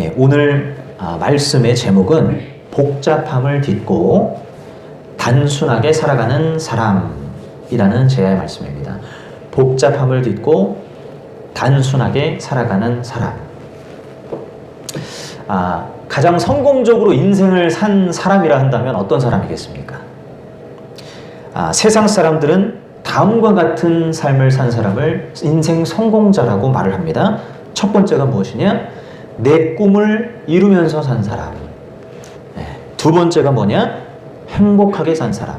예, 오늘 아, 말씀의 제목은 복잡함을 딛고 단순하게 살아가는 사람이라는 제야의 말씀입니다. 복잡함을 딛고 단순하게 살아가는 사람. 아, 가장 성공적으로 인생을 산 사람이라 한다면 어떤 사람이겠습니까? 아, 세상 사람들은 다음과 같은 삶을 산 사람을 인생 성공자라고 말을 합니다. 첫 번째가 무엇이냐? 내 꿈을 이루면서 산 사람. 네. 두 번째가 뭐냐? 행복하게 산 사람.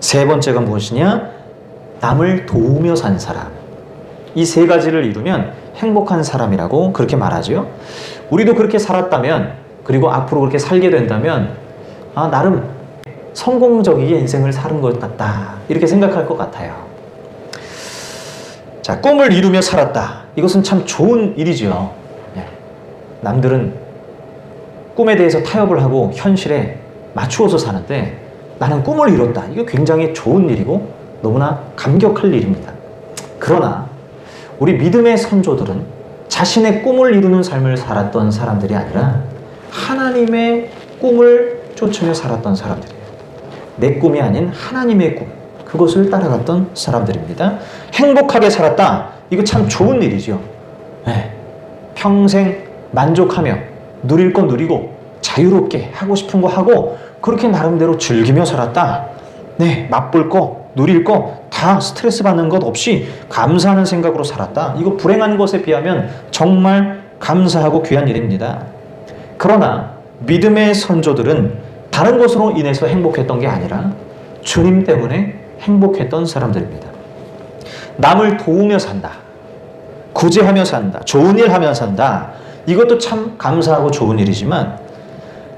세 번째가 무엇이냐? 남을 도우며 산 사람. 이 세 가지를 이루면 행복한 사람이라고 그렇게 말하죠. 우리도 그렇게 살았다면, 그리고 앞으로 그렇게 살게 된다면, 아, 나름 성공적이게 인생을 사는 것 같다. 이렇게 생각할 것 같아요. 자, 꿈을 이루며 살았다. 이것은 참 좋은 일이죠. 예. 남들은 꿈에 대해서 타협을 하고 현실에 맞추어서 사는데 나는 꿈을 이뤘다. 이거 굉장히 좋은 일이고 너무나 감격할 일입니다. 그러나 우리 믿음의 선조들은 자신의 꿈을 이루는 삶을 살았던 사람들이 아니라 하나님의 꿈을 쫓으며 살았던 사람들이에요. 내 꿈이 아닌 하나님의 꿈. 그것을 따라갔던 사람들입니다. 행복하게 살았다. 이거 참 좋은 일이죠. 네. 평생 만족하며 누릴 건 누리고 자유롭게 하고 싶은 거 하고 그렇게 나름대로 즐기며 살았다. 네, 맛볼 거, 누릴 거 다 스트레스 받는 것 없이 감사하는 생각으로 살았다. 이거 불행한 것에 비하면 정말 감사하고 귀한 일입니다. 그러나 믿음의 선조들은 다른 것으로 인해서 행복했던 게 아니라 주님 때문에 행복했던 사람들입니다. 남을 도우며 산다. 구제하며 산다. 좋은 일 하며 산다. 이것도 참 감사하고 좋은 일이지만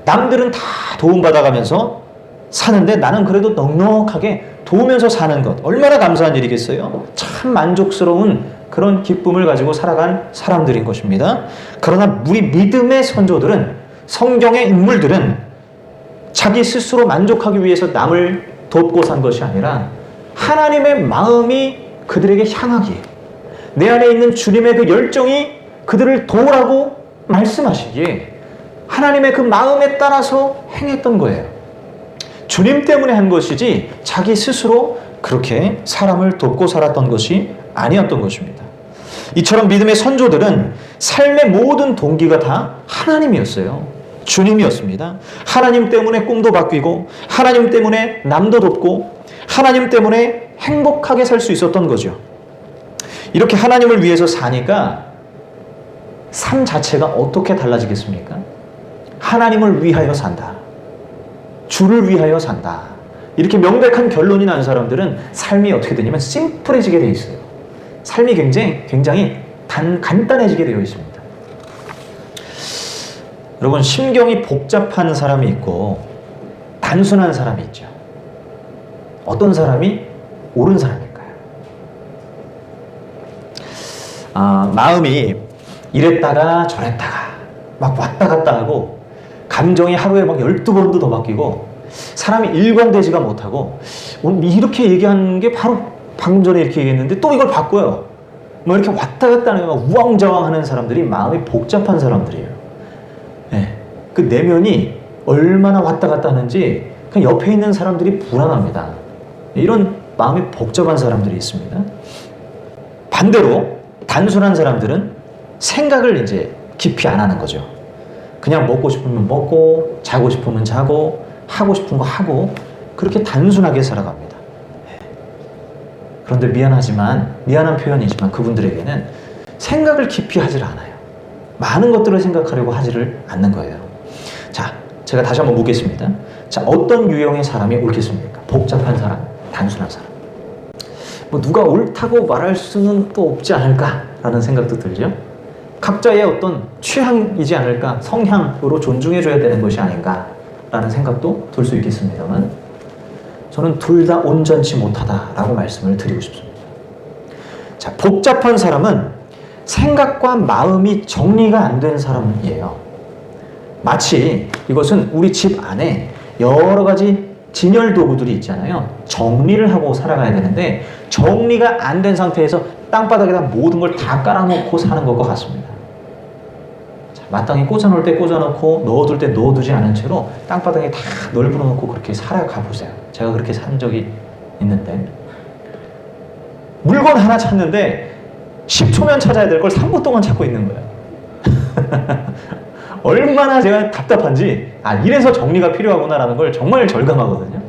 남들은 다 도움받아가면서 사는데 나는 그래도 넉넉하게 도우면서 사는 것 얼마나 감사한 일이겠어요? 참 만족스러운 그런 기쁨을 가지고 살아간 사람들인 것입니다. 그러나 우리 믿음의 선조들은 성경의 인물들은 자기 스스로 만족하기 위해서 남을 돕고 산 것이 아니라 하나님의 마음이 그들에게 향하기에 내 안에 있는 주님의 그 열정이 그들을 도우라고 말씀하시기에 하나님의 그 마음에 따라서 행했던 거예요. 주님 때문에 한 것이지 자기 스스로 그렇게 사람을 돕고 살았던 것이 아니었던 것입니다. 이처럼 믿음의 선조들은 삶의 모든 동기가 다 하나님이었어요. 주님이었습니다. 하나님 때문에 꿈도 바뀌고, 하나님 때문에 남도 돕고, 하나님 때문에 행복하게 살 수 있었던 거죠. 이렇게 하나님을 위해서 사니까 삶 자체가 어떻게 달라지겠습니까? 하나님을 위하여 산다. 주를 위하여 산다. 이렇게 명백한 결론이 난 사람들은 삶이 어떻게 되냐면 심플해지게 돼 있어요. 삶이 굉장히, 굉장히 단, 간단해지게 되어 있습니다. 여러분, 심경이 복잡한 사람이 있고, 단순한 사람이 있죠. 어떤 사람이 옳은 사람일까요? 아, 마음이 이랬다가 저랬다가 막 왔다 갔다 하고 감정이 하루에 막 12번도 더 바뀌고 사람이 일관되지가 못하고 이렇게 얘기하는 게 바로 방금 전에 이렇게 얘기했는데 또 이걸 바꿔요. 뭐 이렇게 왔다 갔다 하는 막 우왕좌왕 하는 사람들이 마음이 복잡한 사람들이에요. 네. 그 내면이 얼마나 왔다 갔다 하는지 그 옆에 있는 사람들이 불안합니다. 이런 마음이 복잡한 사람들이 있습니다. 반대로 단순한 사람들은 생각을 이제 깊이 안 하는 거죠. 그냥 먹고 싶으면 먹고, 자고 싶으면 자고, 하고 싶은 거 하고, 그렇게 단순하게 살아갑니다. 네. 그런데 미안하지만, 미안한 표현이지만 그분들에게는 생각을 깊이 하질 않아요. 많은 것들을 생각하려고 하지를 않는 거예요. 자, 제가 다시 한번 묻겠습니다. 자, 어떤 유형의 사람이 옳겠습니까? 복잡한 사람, 단순한 사람. 뭐 누가 옳다고 말할 수는 또 없지 않을까라는 생각도 들죠. 각자의 어떤 취향이지 않을까, 성향으로 존중해줘야 되는 것이 아닌가라는 생각도 들 수 있겠습니다만, 저는 둘 다 온전치 못하다라고 말씀을 드리고 싶습니다. 자, 복잡한 사람은 생각과 마음이 정리가 안 된 사람이에요. 마치 이것은 우리 집 안에 여러 가지 진열 도구들이 있잖아요. 정리를 하고 살아가야 되는데 정리가 안 된 상태에서 땅바닥에다 모든 걸 다 깔아놓고 사는 것과 같습니다. 마땅히 꽂아놓을 때 꽂아놓고 넣어둘 때 넣어두지 않은 채로 땅바닥에 다 널브러 놓고 그렇게 살아가 보세요. 제가 그렇게 산 적이 있는데 물건 하나 찾는데 10초면 찾아야 될 걸 3분 동안 찾고 있는 거예요. 얼마나 제가 답답한지 아 이래서 정리가 필요하구나라는 걸 정말 절감하거든요.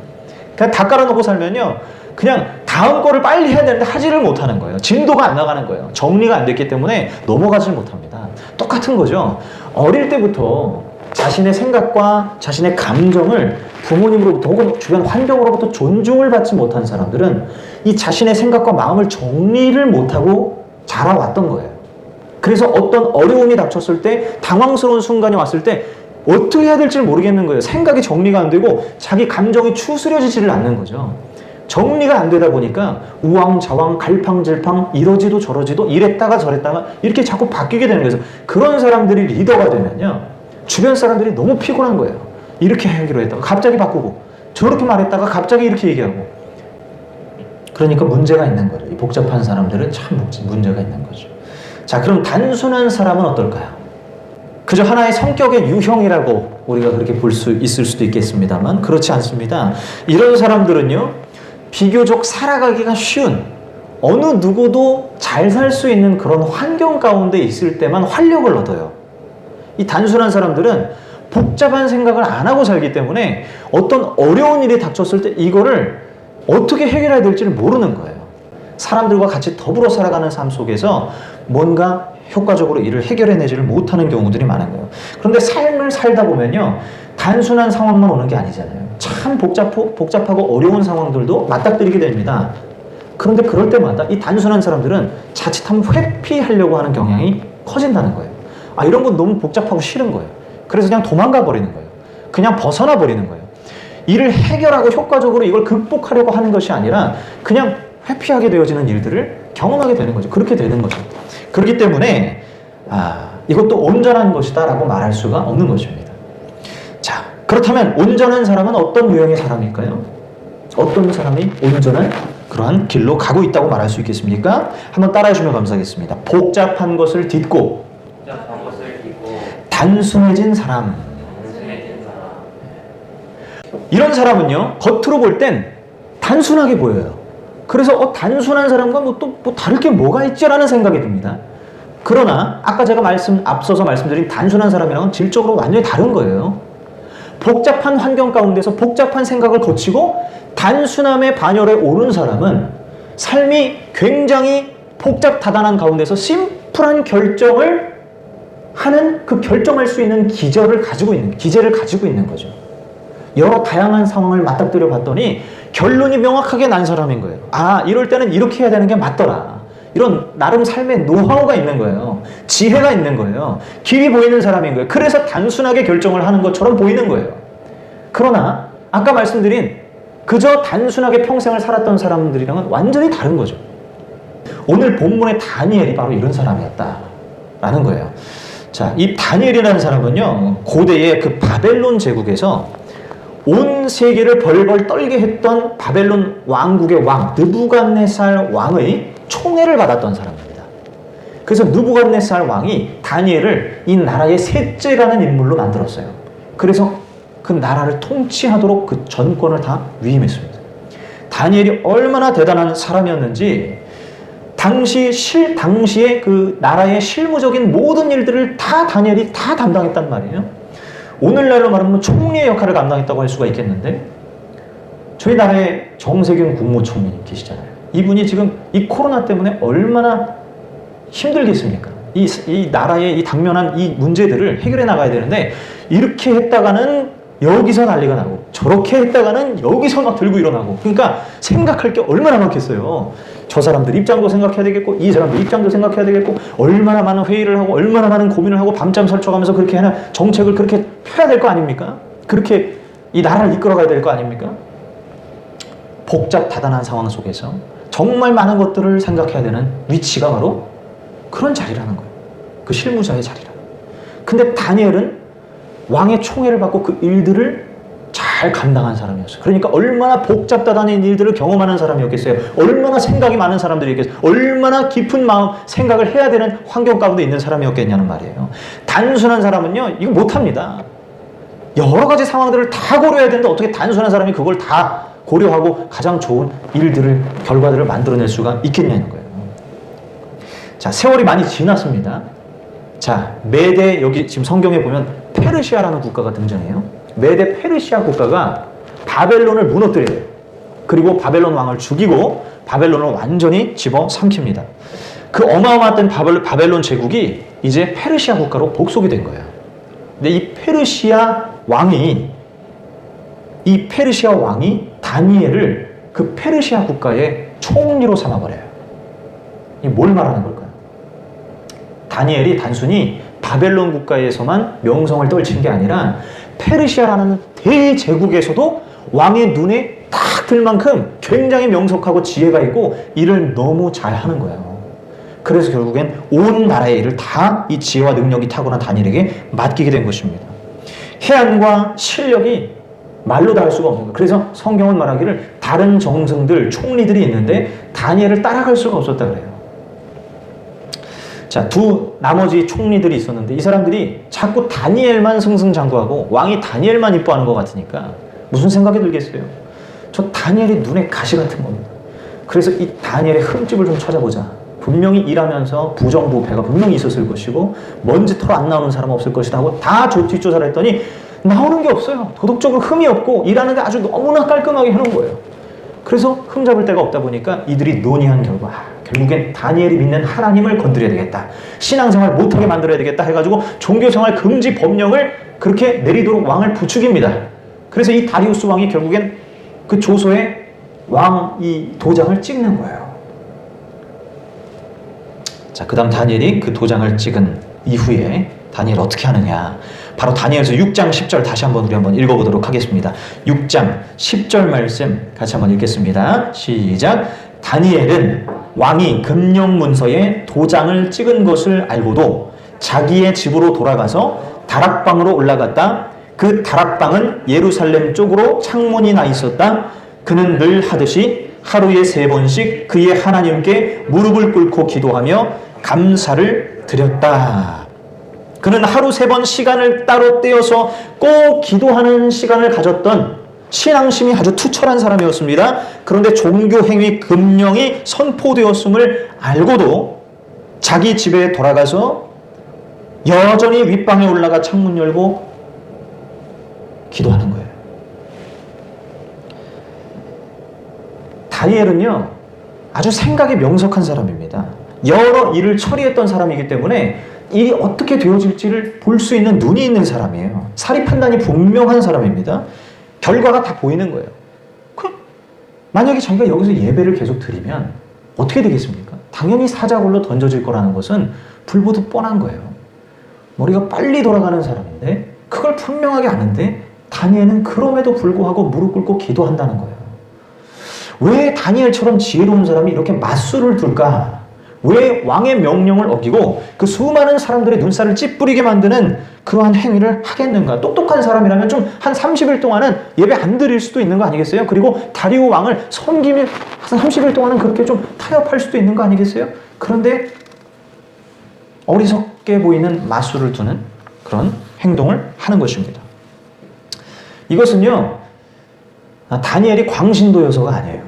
그냥 다 깔아놓고 살면요. 그냥 다음 거를 빨리 해야 되는데 하지를 못하는 거예요. 진도가 안 나가는 거예요. 정리가 안 됐기 때문에 넘어가질 못합니다. 똑같은 거죠. 어릴 때부터 자신의 생각과 자신의 감정을 부모님으로부터 혹은 주변 환경으로부터 존중을 받지 못한 사람들은 이 자신의 생각과 마음을 정리를 못하고 자라왔던 거예요. 그래서 어떤 어려움이 닥쳤을 때 당황스러운 순간이 왔을 때 어떻게 해야 될지 모르겠는 거예요. 생각이 정리가 안 되고 자기 감정이 추스려지지를 않는 거죠. 정리가 안 되다 보니까 우왕좌왕 갈팡질팡 이러지도 저러지도 이랬다가 저랬다가 이렇게 자꾸 바뀌게 되는 거예요. 그런 사람들이 리더가 되면요. 주변 사람들이 너무 피곤한 거예요. 이렇게 하기로 했다가 갑자기 바꾸고 저렇게 말했다가 갑자기 이렇게 얘기하고 그러니까 문제가 있는 거예요. 이 복잡한 사람들은 참 문제가 있는 거죠. 자, 그럼 단순한 사람은 어떨까요? 그저 하나의 성격의 유형이라고 우리가 그렇게 볼 수 있을 수도 있겠습니다만 그렇지 않습니다. 이런 사람들은요, 비교적 살아가기가 쉬운 어느 누구도 잘 살 수 있는 그런 환경 가운데 있을 때만 활력을 얻어요. 이 단순한 사람들은 복잡한 생각을 안 하고 살기 때문에 어떤 어려운 일이 닥쳤을 때 이거를 어떻게 해결해야 될지를 모르는 거예요. 사람들과 같이 더불어 살아가는 삶 속에서 뭔가 효과적으로 일을 해결해내지를 못하는 경우들이 많은 거예요. 그런데 삶을 살다 보면요. 단순한 상황만 오는 게 아니잖아요. 참 복잡, 복잡하고 어려운 상황들도 맞닥뜨리게 됩니다. 그런데 그럴 때마다 이 단순한 사람들은 자칫하면 회피하려고 하는 경향이 커진다는 거예요. 아, 이런 건 너무 복잡하고 싫은 거예요. 그래서 그냥 도망가 버리는 거예요. 그냥 벗어나 버리는 거예요. 일을 해결하고 효과적으로 이걸 극복하려고 하는 것이 아니라 그냥 회피하게 되어지는 일들을 경험하게 되는 거죠. 그렇게 되는 거죠. 그렇기 때문에 아, 이것도 온전한 것이다라고 말할 수가 없는 것입니다. 자, 그렇다면 온전한 사람은 어떤 유형의 사람일까요? 어떤 사람이 온전한 그러한 길로 가고 있다고 말할 수 있겠습니까? 한번 따라해 주면 감사하겠습니다. 복잡한 것을 딛고 단순해진 사람. 이런 사람은요, 겉으로 볼 땐 단순하게 보여요. 그래서 어, 단순한 사람과 뭐또뭐 다를 게 뭐가 있지라는 생각이 듭니다. 그러나 아까 제가 말씀 앞서서 말씀드린 단순한 사람이랑은 질적으로 완전히 다른 거예요. 복잡한 환경 가운데서 복잡한 생각을 거치고 단순함의 반열에 오른 사람은 삶이 굉장히 복잡 다단한 가운데서 심플한 결정을 하는 그 결정할 수 있는 기절을 가지고 있는 기재를 가지고 있는 거죠. 여러 다양한 상황을 맞닥뜨려 봤더니 결론이 명확하게 난 사람인 거예요. 아, 이럴 때는 이렇게 해야 되는 게 맞더라. 이런 나름 삶의 노하우가 있는 거예요. 지혜가 있는 거예요. 길이 보이는 사람인 거예요. 그래서 단순하게 결정을 하는 것처럼 보이는 거예요. 그러나 아까 말씀드린 그저 단순하게 평생을 살았던 사람들이랑은 완전히 다른 거죠. 오늘 본문의 다니엘이 바로 이런 사람이었다라는 거예요. 자, 이 다니엘이라는 사람은요, 고대의 그 바벨론 제국에서 온 세계를 벌벌 떨게 했던 바벨론 왕국의 왕, 느부갓네살 왕의 총애를 받았던 사람입니다. 그래서 느부갓네살 왕이 다니엘을 이 나라의 셋째라는 인물로 만들었어요. 그래서 그 나라를 통치하도록 그 전권을 다 위임했습니다. 다니엘이 얼마나 대단한 사람이었는지 당시 실 당시에 그 나라의 실무적인 모든 일들을 다 다니엘이 다 담당했단 말이에요. 오늘날로 말하면 총리의 역할을 감당했다고 할 수가 있겠는데 저희 나라에 정세균 국무총리 계시잖아요. 이분이 지금 이 코로나 때문에 얼마나 힘들겠습니까? 이, 이 나라의 이 당면한 이 문제들을 해결해 나가야 되는데 이렇게 했다가는 여기서 난리가 나고 저렇게 했다가는 여기서 막 들고 일어나고 그러니까 생각할 게 얼마나 많겠어요. 저 사람들 입장도 생각해야 되겠고 이 사람들 입장도 생각해야 되겠고 얼마나 많은 회의를 하고 얼마나 많은 고민을 하고 밤잠 설쳐가면서 그렇게 하나 정책을 그렇게 펴야 될 거 아닙니까? 그렇게 이 나라를 이끌어가야 될 거 아닙니까? 복잡 다단한 상황 속에서 정말 많은 것들을 생각해야 되는 위치가 바로 그런 자리라는 거예요. 그 실무자의 자리라. 근데 다니엘은 왕의 총애를 받고 그 일들을 잘잘 감당한 사람이었어요. 그러니까 얼마나 복잡다다는 일들을 경험하는 사람이었겠어요. 얼마나 생각이 많은 사람들이겠어요. 얼마나 깊은 마음, 생각을 해야 되는 환경 가운데 있는 사람이었겠냐는 말이에요. 단순한 사람은요, 이거 못합니다. 여러 가지 상황들을 다 고려해야 되는데 어떻게 단순한 사람이 그걸 다 고려하고 가장 좋은 일들을, 결과들을 만들어낼 수가 있겠냐는 거예요. 자, 세월이 많이 지났습니다. 자, 메대 여기 지금 성경에 보면 페르시아라는 국가가 등장해요. 메대 페르시아 국가가 바벨론을 무너뜨려요. 그리고 바벨론 왕을 죽이고 바벨론을 완전히 집어 삼킵니다. 그 어마어마했던 바벨, 바벨론 제국이 이제 페르시아 국가로 복속이 된 거예요. 근데 이 페르시아 왕이 이 페르시아 왕이 다니엘을 그 페르시아 국가의 총리로 삼아버려요. 이 뭘 말하는 걸까요? 다니엘이 단순히 바벨론 국가에서만 명성을 떨친 게 아니라 페르시아라는 대제국에서도 왕의 눈에 딱 들 만큼 굉장히 명석하고 지혜가 있고 일을 너무 잘하는 거예요. 그래서 결국엔 온 나라의 일을 다 이 지혜와 능력이 탁월한 다니엘에게 맡기게 된 것입니다. 해안과 실력이 말로 다 할 수가 없는 거예요. 그래서 성경은 말하기를 다른 정승들, 총리들이 있는데 다니엘을 따라갈 수가 없었다 그래요. 자, 두 나머지 총리들이 있었는데 이 사람들이 자꾸 다니엘만 승승장구하고 왕이 다니엘만 이뻐하는 것 같으니까 무슨 생각이 들겠어요? 저 다니엘이 눈에 가시 같은 겁니다. 그래서 이 다니엘의 흠집을 좀 찾아보자. 분명히 일하면서 부정부패가 분명히 있었을 것이고 먼지 털어 안 나오는 사람 없을 것이다 하고 다 조- 뒷조사를 했더니 나오는 게 없어요. 도덕적으로 흠이 없고 일하는데 아주 너무나 깔끔하게 해놓은 거예요. 그래서 흠 잡을 데가 없다 보니까 이들이 논의한 결과 아, 결국엔 다니엘이 믿는 하나님을 건드려야 되겠다. 신앙생활 못하게 만들어야 되겠다 해가지고 종교생활 금지 법령을 그렇게 내리도록 왕을 부추깁니다. 그래서 이 다리우스 왕이 결국엔 그 조서에 왕 이 도장을 찍는 거예요. 자, 그 다음 다니엘이 그 도장을 찍은 이후에 다니엘 어떻게 하느냐. 바로 다니엘서 6장 10절 다시 한번 우리 한번 읽어보도록 하겠습니다. 6장 10절 말씀 같이 한번 읽겠습니다. 시작. 다니엘은 왕이 금령 문서에 도장을 찍은 것을 알고도 자기의 집으로 돌아가서 다락방으로 올라갔다. 그 다락방은 예루살렘 쪽으로 창문이 나 있었다. 그는 늘 하듯이 하루에 세 번씩 그의 하나님께 무릎을 꿇고 기도하며 감사를 드렸다. 그는 하루 세 번 시간을 따로 떼어서 꼭 기도하는 시간을 가졌던 신앙심이 아주 투철한 사람이었습니다. 그런데 종교행위 금령이 선포되었음을 알고도 자기 집에 돌아가서 여전히 윗방에 올라가 창문 열고 기도하는 거예요. 다니엘은요, 아주 생각이 명석한 사람입니다. 여러 일을 처리했던 사람이기 때문에 일이 어떻게 되어질지를 볼 수 있는 눈이 있는 사람이에요. 사리 판단이 분명한 사람입니다. 결과가 다 보이는 거예요. 그 만약에 자기가 여기서 예배를 계속 드리면 어떻게 되겠습니까? 당연히 사자굴로 던져질 거라는 것은 불보듯 뻔한 거예요. 머리가 빨리 돌아가는 사람인데 그걸 분명하게 아는데 다니엘은 그럼에도 불구하고 무릎 꿇고 기도한다는 거예요. 왜 다니엘처럼 지혜로운 사람이 이렇게 맞수를 둘까? 왜 왕의 명령을 어기고 그 수많은 사람들의 눈살을 찌푸리게 만드는 그러한 행위를 하겠는가? 똑똑한 사람이라면 좀 한 30일 동안은 예배 안 드릴 수도 있는 거 아니겠어요? 그리고 다리오 왕을 섬기며 한 30일 동안은 그렇게 좀 타협할 수도 있는 거 아니겠어요? 그런데 어리석게 보이는 마술을 두는 그런 행동을 하는 것입니다. 이것은요, 아, 다니엘이 광신도여서가 아니에요.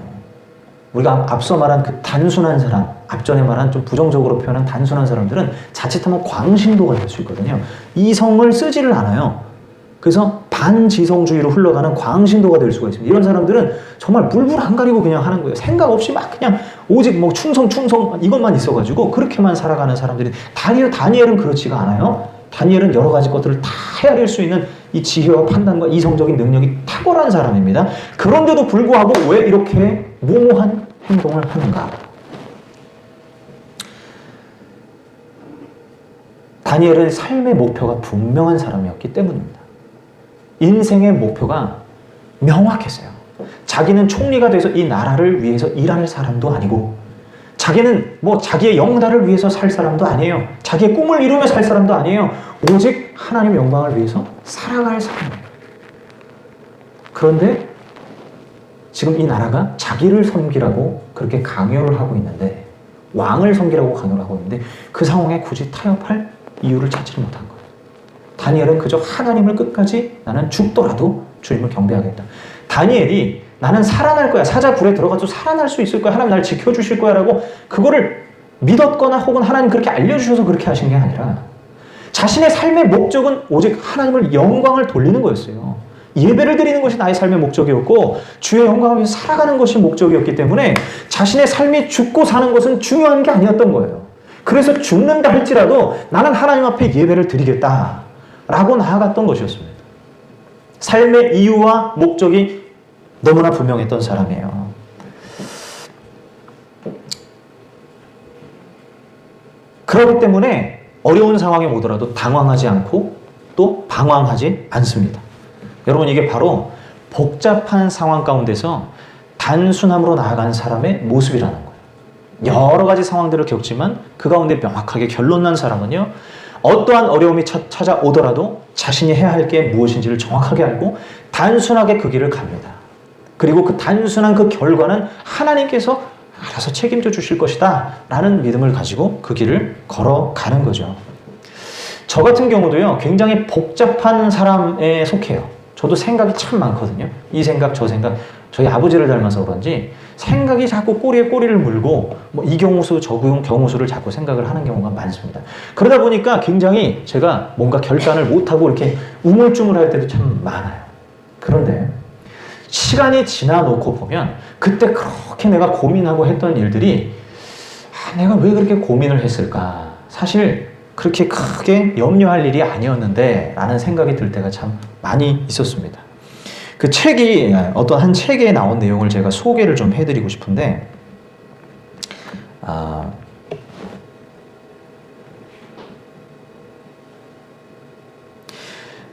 우리가 앞서 말한 그 단순한 사람, 앞전에 말한 좀 부정적으로 표현한 단순한 사람들은 자칫하면 광신도가 될 수 있거든요. 이성을 쓰지를 않아요. 그래서 반지성주의로 흘러가는 광신도가 될 수가 있습니다. 이런 사람들은 정말 물불 안 가리고 그냥 하는 거예요. 생각 없이 막 그냥 오직 뭐 충성 충성 이것만 있어가지고 그렇게만 살아가는 사람들이 다니엘 다니엘은 그렇지가 않아요. 다니엘은 여러 가지 것들을 다 헤아릴 수 있는 이 지혜와 판단과 이성적인 능력이 탁월한 사람입니다. 그런데도 불구하고 왜 이렇게 무모한 행동을 하는가? 다니엘은 삶의 목표가 분명한 사람이었기 때문입니다. 인생의 목표가 명확했어요. 자기는 총리가 돼서 이 나라를 위해서 일할 사람도 아니고, 자기는 뭐 자기의 영달을 위해서 살 사람도 아니에요. 자기의 꿈을 이루며 살 사람도 아니에요. 오직 하나님의 영광을 위해서 살아갈 사람이에요. 그런데 지금 이 나라가 자기를 섬기라고 그렇게 강요를 하고 있는데 왕을 섬기라고 강요를 하고 있는데 그 상황에 굳이 타협할 이유를 찾지를 못한 거예요. 다니엘은 그저 하나님을 끝까지 나는 죽더라도 주님을 경배하겠다. 다니엘이 나는 살아날 거야. 사자 굴에 들어가도 살아날 수 있을 거야. 하나님 날 지켜주실 거야 라고 그거를 믿었거나 혹은 하나님 그렇게 알려주셔서 그렇게 하신 게 아니라 자신의 삶의 목적은 오직 하나님을 영광을 돌리는 거였어요. 예배를 드리는 것이 나의 삶의 목적이었고 주의 영광을 위해서 살아가는 것이 목적이었기 때문에 자신의 삶이 죽고 사는 것은 중요한 게 아니었던 거예요. 그래서 죽는다 할지라도 나는 하나님 앞에 예배를 드리겠다 라고 나아갔던 것이었습니다. 삶의 이유와 목적이 너무나 분명했던 사람이에요. 그렇기 때문에 어려운 상황에 오더라도 당황하지 않고 또 방황하지 않습니다. 여러분 이게 바로 복잡한 상황 가운데서 단순함으로 나아가는 사람의 모습이라는 거예요. 여러 가지 상황들을 겪지만 그 가운데 명확하게 결론 난 사람은요. 어떠한 어려움이 차- 찾아오더라도 자신이 해야 할 게 무엇인지를 정확하게 알고 단순하게 그 길을 갑니다. 그리고 그 단순한 그 결과는 하나님께서 알아서 책임져 주실 것이다. 라는 믿음을 가지고 그 길을 걸어가는 거죠. 저 같은 경우도요, 굉장히 복잡한 사람에 속해요. 저도 생각이 참 많거든요. 이 생각, 저 생각. 저희 아버지를 닮아서 그런지 생각이 자꾸 꼬리에 꼬리를 물고 뭐 이 경우수, 저 경우수를 자꾸 생각을 하는 경우가 많습니다. 그러다 보니까 굉장히 제가 뭔가 결단을 못하고 이렇게 우물쭈물할 때도 참 많아요. 그런데 시간이 지나 놓고 보면 그때 그렇게 내가 고민하고 했던 일들이 아, 내가 왜 그렇게 고민을 했을까? 사실 그렇게 크게 염려할 일이 아니었는데 라는 생각이 들 때가 참 많이 있었습니다. 그 책이 어떤 한 책에 나온 내용을 제가 소개를 좀 해드리고 싶은데 아,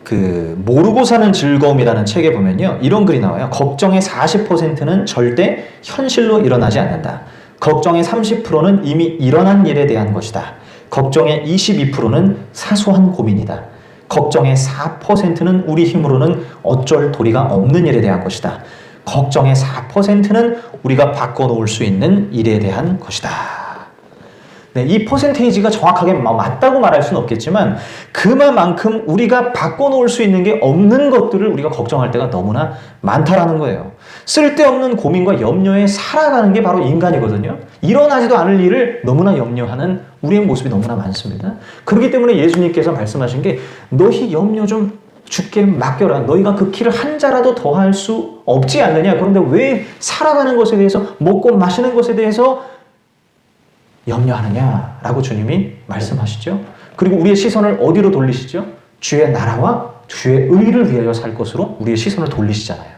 그 모르고 사는 즐거움이라는 책에 보면요 이런 글이 나와요 걱정의 40%는 절대 현실로 일어나지 않는다. 걱정의 30%는 이미 일어난 일에 대한 것이다 걱정의 22%는 사소한 고민이다. 걱정의 4%는 우리 힘으로는 어쩔 도리가 없는 일에 대한 것이다. 걱정의 4%는 우리가 바꿔놓을 수 있는 일에 대한 것이다 네, 이 퍼센테이지가 정확하게 마- 맞다고 말할 수는 없겠지만 그만큼 우리가 바꿔놓을 수 있는 게 없는 것들을 우리가 걱정할 때가 너무나 많다라는 거예요. 쓸데없는 고민과 염려에 살아가는 게 바로 인간이거든요. 일어나지도 않을 일을 너무나 염려하는 우리의 모습이 너무나 많습니다. 그렇기 때문에 예수님께서 말씀하신 게 너희 염려 좀 죽게 맡겨라. 너희가 그 키를 한 자라도 더할 수 없지 않느냐. 그런데 왜 살아가는 것에 대해서 먹고 마시는 것에 대해서 염려하느냐라고 주님이 말씀하시죠. 그리고 우리의 시선을 어디로 돌리시죠? 주의 나라와 주의 의를 위하여 살 것으로 우리의 시선을 돌리시잖아요.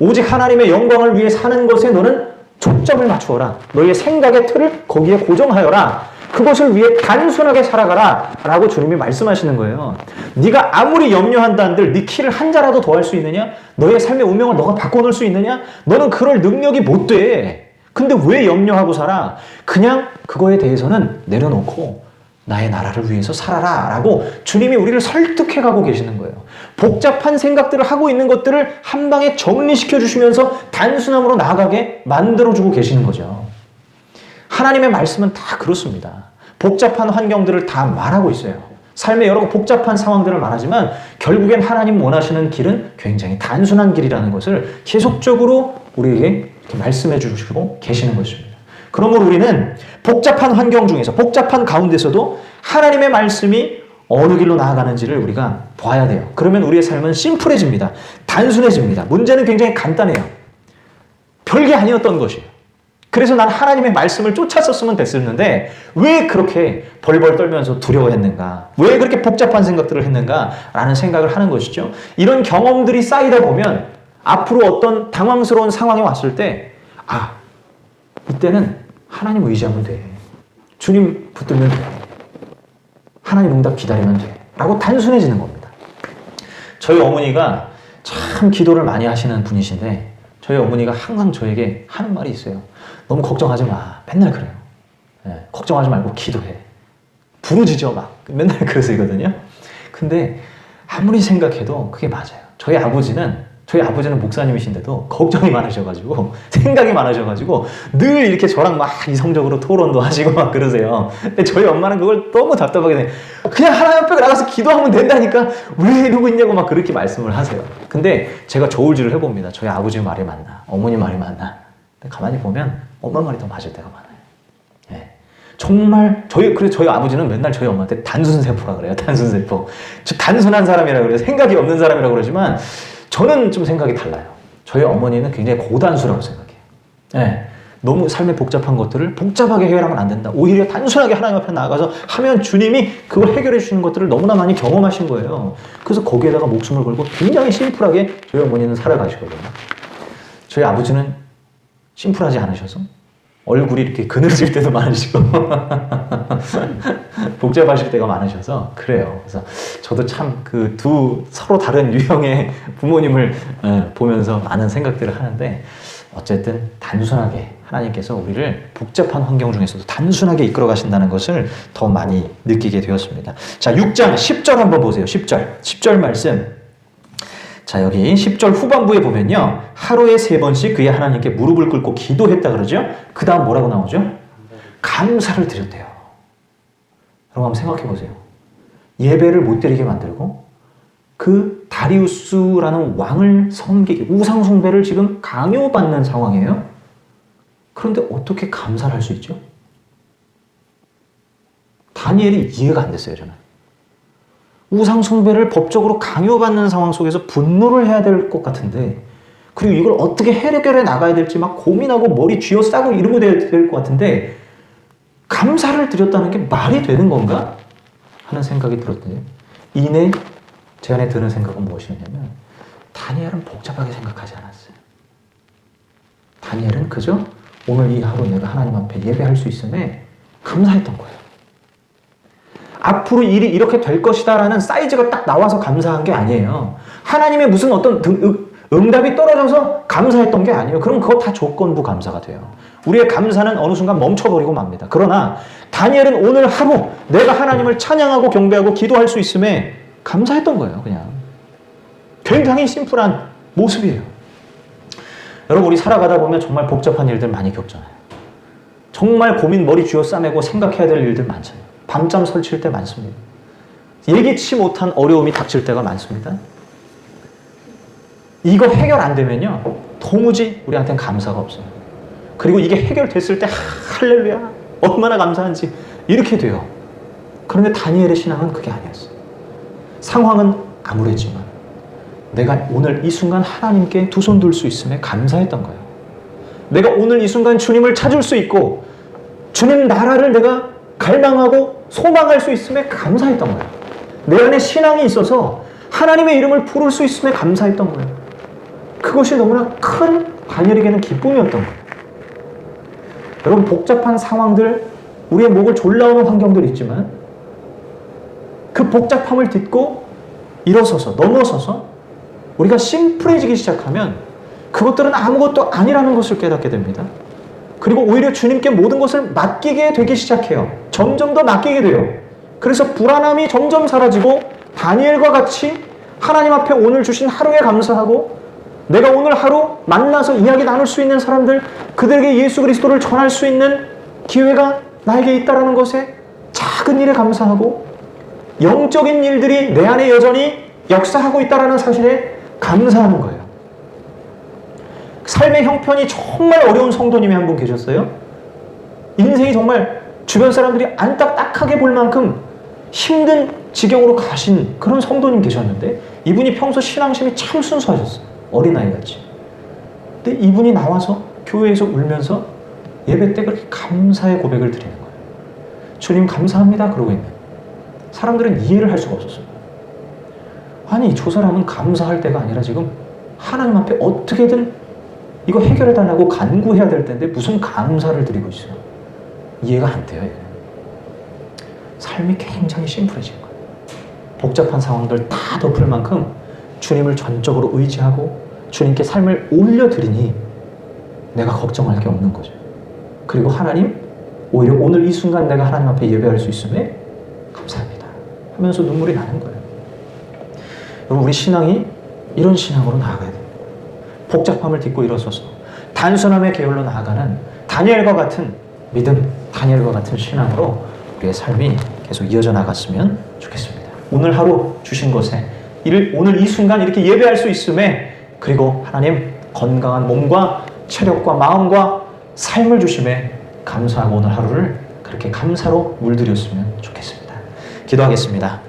오직 하나님의 영광을 위해 사는 것에 너는 초점을 맞추어라. 너의 생각의 틀을 거기에 고정하여라. 그것을 위해 단순하게 살아가라. 라고 주님이 말씀하시는 거예요. 네가 아무리 염려한다 한들 네 키를 한 자라도 더 할 수 있느냐? 너의 삶의 운명을 너가 바꿔놓을 수 있느냐? 너는 그럴 능력이 못 돼. 근데 왜 염려하고 살아? 그냥 그거에 대해서는 내려놓고 나의 나라를 위해서 살아라 라고 주님이 우리를 설득해 가고 계시는 거예요. 복잡한 생각들을 하고 있는 것들을 한 방에 정리시켜 주시면서 단순함으로 나아가게 만들어 주고 계시는 거죠. 하나님의 말씀은 다 그렇습니다. 복잡한 환경들을 다 말하고 있어요. 삶의 여러 복잡한 상황들을 말하지만 결국엔 하나님 원하시는 길은 굉장히 단순한 길이라는 것을 계속적으로 우리에게 말씀해 주시고 계시는 것입니다. 그러므로 우리는 복잡한 환경 중에서 복잡한 가운데서도 하나님의 말씀이 어느 길로 나아가는지를 우리가 봐야 돼요. 그러면 우리의 삶은 심플해집니다. 단순해집니다. 문제는 굉장히 간단해요. 별게 아니었던 것이에요. 그래서 난 하나님의 말씀을 쫓았었으면 됐었는데 왜 그렇게 벌벌 떨면서 두려워했는가? 왜 그렇게 복잡한 생각들을 했는가? 라는 생각을 하는 것이죠. 이런 경험들이 쌓이다 보면 앞으로 어떤 당황스러운 상황이 왔을 때 아, 이때는 하나님 의지하면 돼. 주님 붙들면 돼. 하나님 응답 기다리면 돼. 라고 단순해지는 겁니다. 저희 어머니가 참 기도를 많이 하시는 분이신데 저희 어머니가 항상 저에게 하는 말이 있어요. 너무 걱정하지 마. 맨날 그래요. 예, 걱정하지 말고 기도해. 부르짖어 막. 맨날 그러시거든요. 근데 아무리 생각해도 그게 맞아요. 저희 아버지는 저희 아버지는 목사님이신데도 걱정이 많으셔가지고 생각이 많으셔가지고 늘 이렇게 저랑 막 이성적으로 토론도 하시고 막 그러세요. 근데 저희 엄마는 그걸 너무 답답하게 돼. 그냥 하나님 앞에 나가서 기도하면 된다니까 왜 이러고 있냐고 막 그렇게 말씀을 하세요. 근데 제가 저울질을 해봅니다. 저희 아버지 말이 맞나, 어머니 말이 맞나. 근데 가만히 보면 엄마 말이 더 맞을 때가 많아요. 예. 정말 저희 그래서 저희 아버지는 맨날 저희 엄마한테 단순 세포라 그래요. 단순 세포. 저 단순한 사람이라 그래요. 생각이 없는 사람이라 그러지만 저는 좀 생각이 달라요. 저희 어머니는 굉장히 고단수라고 생각해요. 예. 너무 삶의 복잡한 것들을 복잡하게 해결하면 안 된다. 오히려 단순하게 하나님 앞에 나가서 하면 주님이 그걸 해결해 주시는 것들을 너무나 많이 경험하신 거예요. 그래서 거기에다가 목숨을 걸고 굉장히 심플하게 저희 어머니는 살아가시거든요. 저희 아버지는 심플하지 않으셔서 얼굴이 이렇게 그늘질 때도 많으시고 복잡하실 때가 많으셔서 그래요. 그래서 저도 참 그 두 서로 다른 유형의 부모님을 예, 보면서 많은 생각들을 하는데 어쨌든 단순하게 하나님께서 우리를 복잡한 환경 중에서도 단순하게 이끌어 가신다는 것을 더 많이 느끼게 되었습니다. 자, 6장 10절 한번 보세요. 10절. 10절 말씀. 자, 여기 10절 후반부에 보면요. 하루에 세 번씩 그의 하나님께 무릎을 꿇고 기도했다 그러죠? 그 다음 뭐라고 나오죠? 감사를 드렸대요. 여러분 한번 생각해 보세요. 예배를 못 드리게 만들고 그 다리우스라는 왕을 섬기기, 우상숭배를 지금 강요받는 상황이에요. 그런데 어떻게 감사를 할 수 있죠? 다니엘이 이해가 안 됐어요, 저는. 우상 숭배를 법적으로 강요받는 상황 속에서 분노를 해야 될 것 같은데, 그리고 이걸 어떻게 해결해 나가야 될지 막 고민하고 머리 쥐어싸고 이러고 될 것 같은데, 감사를 드렸다는 게 말이 되는 건가? 하는 생각이 들었더니, 이내 제 안에 드는 생각은 무엇이었냐면, 다니엘은 복잡하게 생각하지 않았어요. 다니엘은 그저 오늘 이 하루 내가 하나님 앞에 예배할 수 있음에 감사했던 거예요. 앞으로 일이 이렇게 될 것이다라는 사이즈가 딱 나와서 감사한 게 아니에요. 하나님의 무슨 어떤 응답이 떨어져서 감사했던 게 아니에요. 그럼 그거 다 조건부 감사가 돼요. 우리의 감사는 어느 순간 멈춰버리고 맙니다. 그러나 다니엘은 오늘 하루 내가 하나님을 찬양하고 경배하고 기도할 수 있음에 감사했던 거예요. 그냥 굉장히 심플한 모습이에요. 여러분 우리 살아가다 보면 정말 복잡한 일들 많이 겪잖아요. 정말 고민 머리 쥐어 싸매고 생각해야 될 일들 많잖아요. 밤잠 설칠 때 많습니다. 예기치 못한 어려움이 닥칠 때가 많습니다. 이거 해결 안 되면요. 도무지 우리한테는 감사가 없어요. 그리고 이게 해결됐을 때 하, 할렐루야 얼마나 감사한지 이렇게 돼요. 그런데 다니엘의 신앙은 그게 아니었어요. 상황은 암울했지만 내가 오늘 이 순간 하나님께 두손둘수 있음에 감사했던 거예요. 내가 오늘 이 순간 주님을 찾을 수 있고 주님 나라를 내가 갈망하고 소망할 수 있음에 감사했던 거예요. 내 안에 신앙이 있어서 하나님의 이름을 부를 수 있음에 감사했던 거예요. 그것이 너무나 큰 다니엘에게는 기쁨이었던 거예요. 여러분 복잡한 상황들, 우리의 목을 졸라오는 환경들 있지만 그 복잡함을 딛고 일어서서 넘어서서 우리가 심플해지기 시작하면 그것들은 아무것도 아니라는 것을 깨닫게 됩니다. 그리고 오히려 주님께 모든 것을 맡기게 되기 시작해요. 점점 더 맡기게 돼요. 그래서 불안함이 점점 사라지고 다니엘과 같이 하나님 앞에 오늘 주신 하루에 감사하고 내가 오늘 하루 만나서 이야기 나눌 수 있는 사람들 그들에게 예수 그리스도를 전할 수 있는 기회가 나에게 있다라는 것에 작은 일에 감사하고 영적인 일들이 내 안에 여전히 역사하고 있다라는 사실에 감사하는 거예요. 삶의 형편이 정말 어려운 성도님이 한 분 계셨어요. 인생이 정말 주변 사람들이 안딱딱하게 볼 만큼 힘든 지경으로 가신 그런 성도님 계셨는데 이분이 평소 신앙심이 참 순수하셨어요. 어린아이 같이. 근데 이분이 나와서 교회에서 울면서 예배 때 그렇게 감사의 고백을 드리는 거예요. 주님 감사합니다. 그러고 있는. 사람들은 이해를 할 수가 없었어요. 아니, 저 사람은 감사할 때가 아니라 지금 하나님 앞에 어떻게든 이거 해결해달라고 간구해야 될 텐데 무슨 감사를 드리고 있어요. 이해가 안 돼요, 이게. 삶이 굉장히 심플해진 거예요. 복잡한 상황들 다 덮을 만큼 주님을 전적으로 의지하고 주님께 삶을 올려드리니 내가 걱정할 게 없는 거죠. 그리고 하나님, 오히려 오늘 이 순간 내가 하나님 앞에 예배할 수 있음에 감사합니다. 하면서 눈물이 나는 거예요. 여러분, 우리 신앙이 이런 신앙으로 나아가야 됩니다. 복잡함을 딛고 일어서서 단순함의 계열로 나아가는 다니엘과 같은 믿음, 다니엘과 같은 신앙으로 우리의 삶이 계속 이어져 나갔으면 좋겠습니다. 오늘 하루 주신 것에 오늘 이 순간 이렇게 예배할 수 있음에 그리고 하나님 건강한 몸과 체력과 마음과 삶을 주심에 감사하고 오늘 하루를 그렇게 감사로 물들였으면 좋겠습니다. 기도하겠습니다.